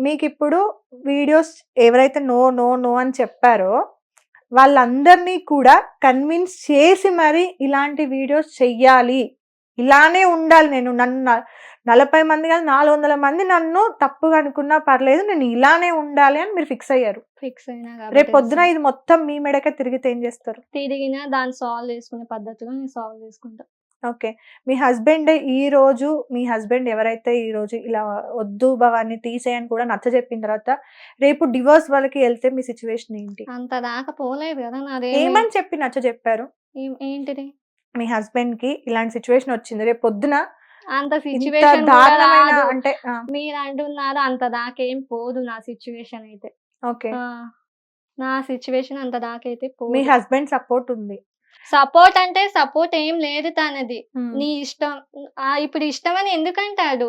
మీకు ఇప్పుడు వీడియోస్ ఎవరైతే నో నో నో అని చెప్పారో వాళ్ళందరినీ కూడా కన్విన్స్ చేసి మరి ఇలాంటి వీడియోస్ చెయ్యాలి. ఇలానే ఉండాలి నేను. నన్ను నలభై మంది కాదు నాలుగు వందల మంది నన్ను తప్పుగా అనుకున్నా పర్లేదు నేను ఇలానే ఉండాలి అని మీరు ఫిక్స్ అయ్యారు. ఫిక్స్ అయినా రేపు పొద్దున ఇది మొత్తం మీ మెడకే తిరిగితే ఏం చేస్తారు? తిరిగినా దాన్ని సాల్వ్ చేసుకునే పద్ధతిలో నేను సాల్వ్ చేసుకుంటా. ఓకే. మీ హస్బెండ్ ఈ రోజు మీ హస్బెండ్ ఎవరైతే ఈ రోజు ఇలా వద్దు భవాన్ని తీసేయని కూడా నచ్చ చెప్పిన తర్వాత రేపు డివోర్స్ వాళ్ళకి వెళ్తే మీ సిచ్యువేషన్ ఏంటి? అంత దాకా పోలేదు కదా నాదే ఏమని చెప్పి నచ్చ చెప్పారు? ఏంటిది? మీ హస్బెండ్కి ఇలాంటి సిచ్యువేషన్ వచ్చింది. రేపు పొద్దున అంత సిచ్యువేషన్ అంటే మీరు అంటున్నారు అంత దాకేం పోదు నా సిచ్యువేషన్ అయితే. ఓకే. నా సిచ్యువేషన్ అంత దాకైతే మీ హస్బెండ్ సపోర్ట్ ఉంది. సపోర్ట్ అంటే సపోర్ట్ ఏం లేదు తనది. నీ ఇష్టం ఆ ఇప్పుడు ఇష్టం అని ఎందుకంటాడు?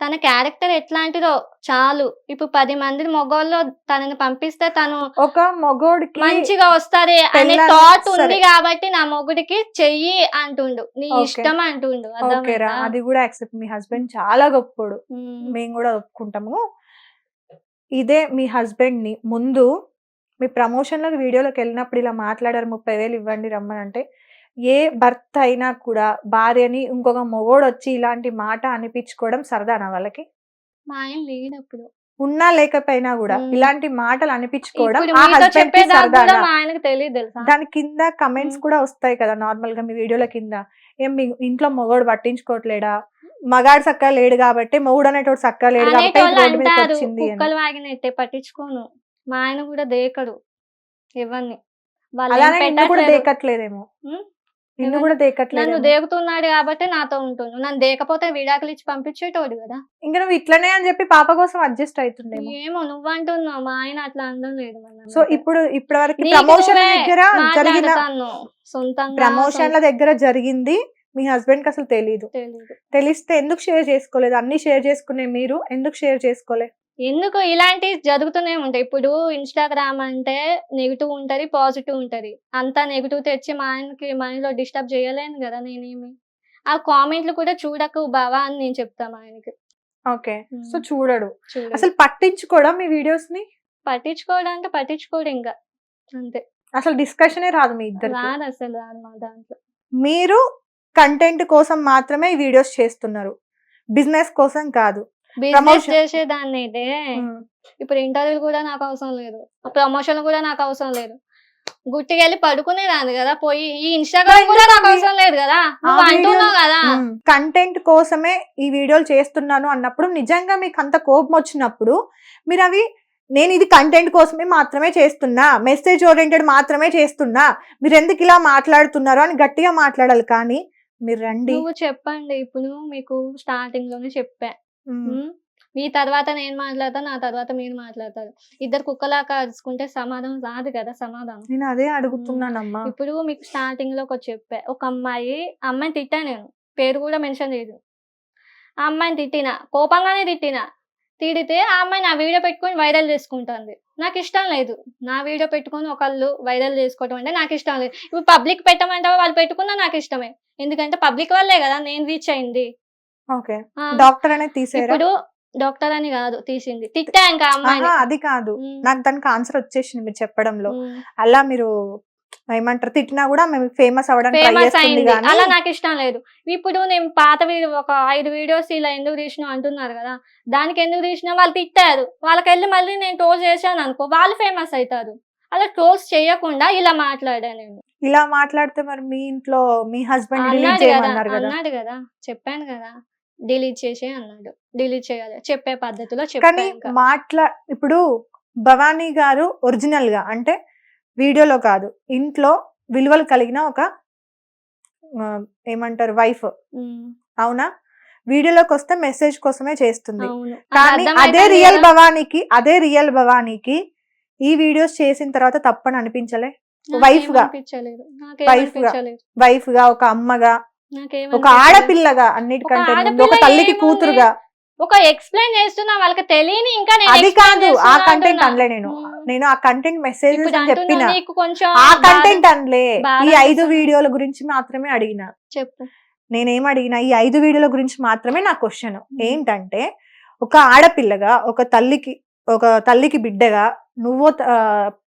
తన క్యారెక్టర్ ఎట్లాంటిదో చాలు. ఇప్పుడు పది మంది మగవాళ్ళు తనని పంపిస్తే తను ఒక మగోడికి మంచిగా వస్తారే అనే థాట్ ఉంది. కాబట్టి నా మొగుడికి చెయ్యి అంటుండు. నీ. ఇష్టం అంటుండు? అది కూడా యాక్సెప్ట్. మీ హస్బెండ్ చాలా గొప్పోడు. మేము కూడా ఒప్పుకుంటాము. ఇదే మీ హస్బెండ్ని ముందు మీ ప్రమోషన్లకు వీడియోలోకి వెళ్ళినప్పుడు ఇలా మాట్లాడారు ముప్పై వేలు ఇవ్వండి రమ్మని అంటే ఏ భర్త అయినా కూడా భార్యని ఇంకొక మొగోడు వచ్చి ఇలాంటి మాట అనిపించుకోవడం సరదానా వాళ్ళకి? మా ఆయన అప్పుడు ఉన్నా లేకపోయినా కూడా. ఇలాంటి మాటలు అనిపించుకోవడం ఇప్పుడు ఆ మీతో హస్బెండ్కి చెప్పేదాకా కూడా సరదానా మా ఆయనకు తెలియదు తెలుసా? దాని కింద కమెంట్స్. కూడా వస్తాయి కదా నార్మల్గా మీ వీడియోల కింద. ఏం మీ ఇంట్లో మొగోడు పట్టించుకోవట్లేడా? మగాడు చక్కగా లేడు కాబట్టి మొగుడు అనేటోడు చక్కగా లేడు కాబట్టి అనేటోళ్ళు రోడ్డు మీదకి అంటారు వచ్చింది అని. కుక్కలు వాగినట్టే పట్టించుకోను. మా ఆయన కూడా దేకడు అలానే నిన్ను కూడా. దేకట్లేదేమో? నిన్ను? కూడా నన్ను దేకుతున్నాడు కాబట్టి నాతో ఉంటుండు. నన్ను దేకపోతే విడాకులు ఇచ్చి పంపించేటోడు కదా. ఇంకా నువ్వు ఇట్లనే అని చెప్పి పాప కోసం అడ్జస్ట్ అవుతుండేమో ఏమో నువ్వంటున్నావు మా ఆయన అట్లా అనడం లేదు సో. ఇప్పుడు ఇప్పటి వరకు ప్రమోషన్ నువ్వే దగ్గర జరిగిన సొంతంగా ప్రమోషన్ల దగ్గర జరిగింది. మీ హస్బెండ్కి అసలు తెలీదు. తెలిస్తే ఎందుకు షేర్ చేసుకోలేదు? అన్ని షేర్ చేసుకునే మీరు ఎందుకు షేర్ చేసుకోలే? ఎందుకు ఇలాంటివి జరుగుతూనే ఉంటాయి. ఇప్పుడు ఇన్స్టాగ్రామ్ అంటే నెగిటివ్ ఉంటది పాజిటివ్ ఉంటది. అంతా నెగిటివ్ తెచ్చి మా ఆయనకి మైండ్లో డిస్టర్బ్ చేయలేను కదా నేనేమి? ఆ కామెంట్లు కూడా చూడకు బావా అని నేను చెప్తా మా ఆయనకి. ఓకే. సో చూడడు. చూడు. అసలు పట్టించుకోవడం మీ వీడియోస్ని పట్టించుకోవడం అంటే పట్టించుకోడు ఇంకా. అంతే. అసలు డిస్కషనే రాదు మీ ఇద్దరు రాదు అసలు రాదు మా దాంట్లో. మీరు కంటెంట్ కోసం మాత్రమే ఈ వీడియోస్ చేస్తున్నారు. బిజినెస్ కోసం కాదు. బిజినెస్. చేసేదాన్ని అయితే. ఇప్పుడు ఇంటర్వ్యూ కూడా నాకు అవసరం లేదు. ప్రమోషన్ కూడా నాకు అవసరం లేదు. గుట్టికెళ్ళి పడుకునేదాన్ని కదా పోయి ఈ ఇన్స్టాగ్రామ్ కూడా నాకు అవసరం లేదు కదా అంటున్నావు కదా. కంటెంట్ కోసమే ఈ వీడియోలు చేస్తున్నాను అన్నప్పుడు నిజంగా మీకు అంత కోపం వచ్చినప్పుడు మీరు అవి నేను ఇది కంటెంట్ కోసమే మాత్రమే చేస్తున్నా మెసేజ్ ఓరియంటెడ్ మాత్రమే చేస్తున్నా మీరు ఎందుకు ఇలా మాట్లాడుతున్నారు అని గట్టిగా మాట్లాడాలి కానీ మీరు రండి. చెప్పండి ఇప్పుడు మీకు స్టార్టింగ్లోనే చెప్పా. మీ తర్వాత నేను మాట్లాడతా నా తర్వాత మీరు మాట్లాడతారు. ఇద్దరు కుక్కలాగా అరుచుకుంటే సమాధానం రాదు కదా సమాధానం. నేను అదే అడుగుతున్నానమ్మా. ఇప్పుడు మీకు స్టార్టింగ్లో ఒక చెప్పా. ఒక అమ్మాయి అమ్మాయిని తిట్టా నేను. పేరు కూడా మెన్షన్ చేయదు ఆ అమ్మాయిని తిట్టిన కోపంగానే తిట్టిన తిడితే ఆ అమ్మాయి నా వీడియో పెట్టుకొని వైరల్ చేసుకుంటుంది. నాకు ఇష్టం లేదు. నా వీడియో పెట్టుకొని ఒకళ్ళు వైరల్ చేసుకోవటం అంటే నాకు ఇష్టం లేదు. ఇప్పుడు పబ్లిక్ పెట్టమంటే వాళ్ళు పెట్టుకున్నా నాకు ఇష్టమే. ఎందుకంటే పబ్లిక్ వల్లే కదా నేను రీచ్ అయింది. డాక్టర్ అనేది తీసేరా? ఇప్పుడు డాక్టర్ అని కాదు తీసింది. తిట్టా ఇంకా ఆహా, అది కాదు. నాకు దానికి ఆన్సర్ వచ్చేసింది మీరు చెప్పడంలో. అలా మీరు ఏమంటారు? తిట్టినా కూడా మేము ఫేమస్ అవ్వడానికి ట్రై ఫేమస్ అయింది. అలా నాకు ఇష్టం లేదు. ఇప్పుడు నేను పాత ఒక ఐదు వీడియోస్ ఇలా ఎందుకు తీసినావు అంటున్నారు కదా దానికి ఎందుకు తీసినా వాళ్ళు తిట్టారు. వాళ్ళకి వెళ్ళి మళ్ళీ నేను ట్రోల్ చేశాను అనుకో వాళ్ళు ఫేమస్ అవుతారు. అలా ట్రోల్స్ చేయకుండా ఇలా మాట్లాడా నేను. ఇలా మాట్లాడితే మరి మీ ఇంట్లో మీ హస్బెండ్ అన్నాడు కదా చెప్పాను కదా. డిలీట్ చేసే అన్నాడు. డిలీట్ చేయాలి. చెప్పే పద్ధతిలో కానీ చెప్పాను ఇంకా. మాట్లా ఇప్పుడు భవానీ గారు ఒరిజినల్గా అంటే వీడియోలో కాదు. ఇంట్లో విలువలు కలిగిన ఒక ఆ, ఏమంటారు వైఫ్. ఉమ్, అవునా? వీడియోలోకి వస్తే మెసేజ్ కోసమే చేస్తుంది. అవును. అది కానీ అదే రియల్ కదా. భవానీకి అదే రియల్ భవానీకి ఈ వీడియోస్ చేసిన తర్వాత తప్పని అనిపించలే? నాకేం wife గా. నాకేం Wife గా. వైఫ్గా ఒక అమ్మగా ఒక. ఆడపిల్లగా అన్నిటికంటే ఒక ముందు ఒక ఆడపిల్ల తల్లికి? కూతురుగా ఒక ఎక్స్ప్లెయిన్ చేస్తున్నా వాళ్ళకి తెలియని ఇంకా నేను అది కాదు ఆ కంటెంట్. అనలే నేను. నేను ఆ కంటెంట్ అంటున్నా చెప్పిన కొంచెం ఆ కంటెంట్ అనలే ఈ ఐదు. వీడియోల గురించి మాత్రమే అడిగిన చెప్పు నేనేం అడిగిన ఈ ఐదు వీడియోల గురించి మాత్రమే నా క్వశ్చన్ ఏంటంటే ఒక ఆడపిల్లగా ఒక తల్లికి ఒక తల్లికి బిడ్డగా నువ్వు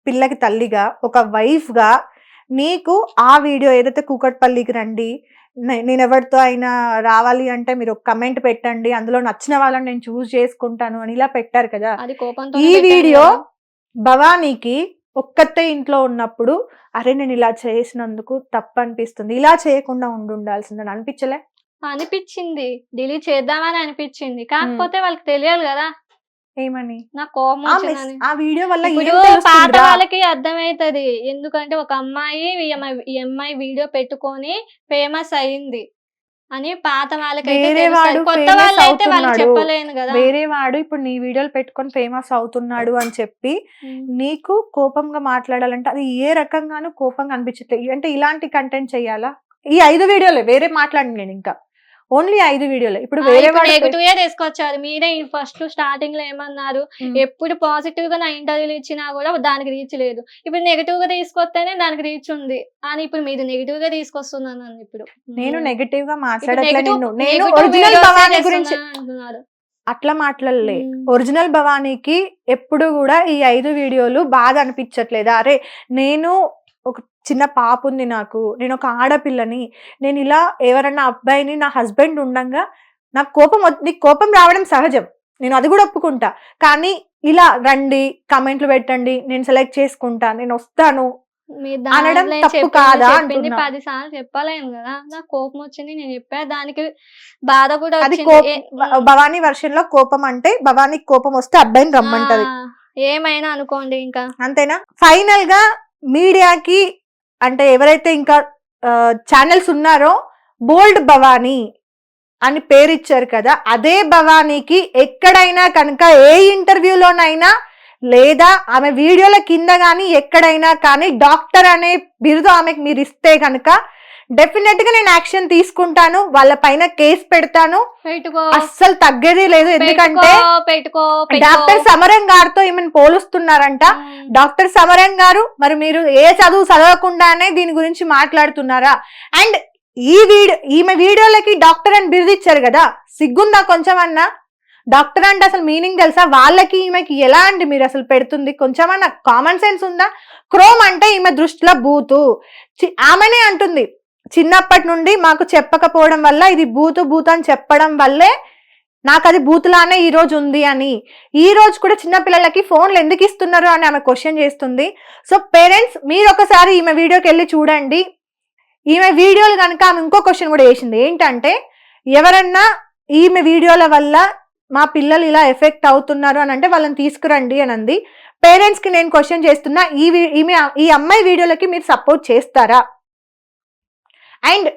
పిల్లకి తల్లిగా ఒక వైఫ్గా నీకు ఆ వీడియో ఏదైతే కూకట్పల్లికి రండి నేను ఎవరితో అయినా రావాలి అంటే మీరు ఒక కమెంట్ పెట్టండి. అందులో నచ్చిన వాళ్ళని నేను చూస్ చేసుకుంటాను అని ఇలా పెట్టారు కదా. ఈ వీడియో భవానీకి ఒక్కతే ఇంట్లో ఉన్నప్పుడు అరే నేను ఇలా చేసినందుకు తప్పు అనిపిస్తుంది ఇలా చేయకుండా ఉండి ఉండాల్సిందని అనిపించలే? అనిపించింది. డిలీట్ చేద్దామని అనిపించింది. కాకపోతే వాళ్ళకి తెలియాలి కదా. ఏమని నాకు కోపం ఆ వచ్చిందని మెస్- ఆ వీడియో వల్ల ఏం ఇప్పుడు పాత తెలుస్తుందిరా? వాళ్ళకి అర్థమైతది ఎందుకంటే ఒక అమ్మాయి ఈ అమ్మాయి- ఈ అమ్మాయి వీడియో పెట్టుకొని ఫేమస్ అయింది అని పాత వాళ్ళకైతే వేరే తెలుస్తది. వాడు కొత్త famous వాళ్ళు అయితే వాళ్ళు అవుతున్నాడు. చెప్పలేను కదా వేరే వాడు ఇప్పుడు నీ వీడియోలు పెట్టుకొని ఫేమస్ అవుతున్నాడు అని చెప్పి ఉమ్. నీకు కోపంగా మాట్లాడాలంటే అది ఏ రకంగానూ కోపంగా అనిపించట్లేదు అంటే ఇలాంటి కంటెంట్ చెయ్యాలా ఈ ఐదు వీడియోలే వేరే మాట్లాడి నేను ఇంకా ఓన్లీ ఐదు వీడియోలే. ఇప్పుడు వేరే నెగిటివ్ ఏ తీసుకొచ్చారు మీరే ఫస్ట్ స్టార్టింగ్లో ఏమన్నారు. ఎప్పుడు పాజిటివ్గా నా ఇంటర్వ్యూలు ఇచ్చినా కూడా దానికి రీచ్ లేదు. ఇప్పుడు నెగిటివ్గా తీసుకొస్తేనే దానికి రీచ్ ఉంది. అని ఇప్పుడు మీరు నెగిటివ్గా తీసుకొస్తున్నాను ఇప్పుడు. నేను. నెగటివ్గా ఇప్పుడు మాట్లాడట్లే negative- నిన్ను. నేను negative ఒరిజినల్ videos ఏ భవానీ గురించి చేస్తున్నా అంటున్నారు. అట్లా మాట్లాడలే. ఒరిజినల్ భవానీకి ఎప్పుడు కూడా ఈ ఐదు వీడియోలు బాగా అనిపించట్లేదా. అరే నేను చిన్న పాప ఉంది నాకు. నేను ఒక ఆడపిల్లని. నేను ఇలా ఎవరన్నా అబ్బాయిని నా హస్బెండ్ ఉండంగా నాకు కోపం నీకు కోపం రావడం సహజం. నేను అది కూడా ఒప్పుకుంటా. కానీ ఇలా రండి కమెంట్లు పెట్టండి నేను సెలెక్ట్ చేసుకుంటా నేను వస్తాను. అనడం తప్పు కాదా. పది సార్లు చెప్పలేను కదా. నాకు కోపం వచ్చింది నేను చెప్పా. దానికి బాధ కూడా అది భవానీ వర్షన్లో కోపం అంటే భవానీకి కోపం వస్తే అబ్బాయిని రమ్మంటది. ఏమైనా అనుకోండి ఇంకా. అంతేనా? ఫైనల్గా మీడియాకి అంటే ఎవరైతే ఇంకా ఛానల్స్ ఉన్నారో బోల్డ్ భవానీ అని పేరు ఇచ్చారు కదా అదే భవానీకి ఎక్కడైనా కనుక ఏ ఇంటర్వ్యూలోనైనా లేదా ఆమె వీడియోల కింద కానీ ఎక్కడైనా కానీ డాక్టర్ అనే బిరుదు ఆమెకు మీరు ఇస్తే కనుక డెఫినెట్గా నేను యాక్షన్ తీసుకుంటాను వాళ్ళ పైన కేసు పెడతాను. పెట్టుకో. అస్సలు తగ్గేది లేదు ఎందుకంటే పెట్టుకో. డాక్టర్ సమరం గారితో ఈమెను పోలుస్తున్నారంట. డాక్టర్ సమరన్ గారు మరి మీరు ఏ చదువు చదవకుండానే దీని గురించి మాట్లాడుతున్నారా? అండ్ ఈ వీడియో ఈమె వీడియోలకి డాక్టర్ అని బిరుదిచ్చారు కదా సిగ్గుందా కొంచెం అన్నా? డాక్టర్ అంటే అసలు మీనింగ్ తెలుసా? వాళ్ళకి ఈమెకి ఎలా అండి మీరు అసలు పెడుతుంది? కొంచెమన్నా కామన్ సెన్స్ ఉందా? క్రోమ్ అంటే ఈమె దృష్టిలో బూతు. ఆమెనే అంటుంది చిన్నప్పటి నుండి మాకు చెప్పకపోవడం వల్ల ఇది బూతు బూత్ అని చెప్పడం వల్లే నాకు అది బూతులానే ఈ రోజు ఉంది అని. ఈ రోజు కూడా చిన్నపిల్లలకి ఫోన్లు ఎందుకు ఇస్తున్నారు అని ఆమె క్వశ్చన్ చేస్తుంది. సో పేరెంట్స్ మీరు ఒకసారి ఈమె వీడియోకి వెళ్ళి చూడండి. ఈమె వీడియోలు కనుక ఆమె ఇంకో క్వశ్చన్ కూడా వేసింది ఏంటంటే ఎవరన్నా ఈమె వీడియోల వల్ల మా పిల్లలు ఇలా ఎఫెక్ట్ అవుతున్నారు అని అంటే వాళ్ళని తీసుకురండి అని అంది. పేరెంట్స్కి నేను క్వశ్చన్ చేస్తున్నా ఈ వీ- ఈమె ఈ అమ్మాయి వీడియోలకి మీరు సపోర్ట్ చేస్తారా? అండ్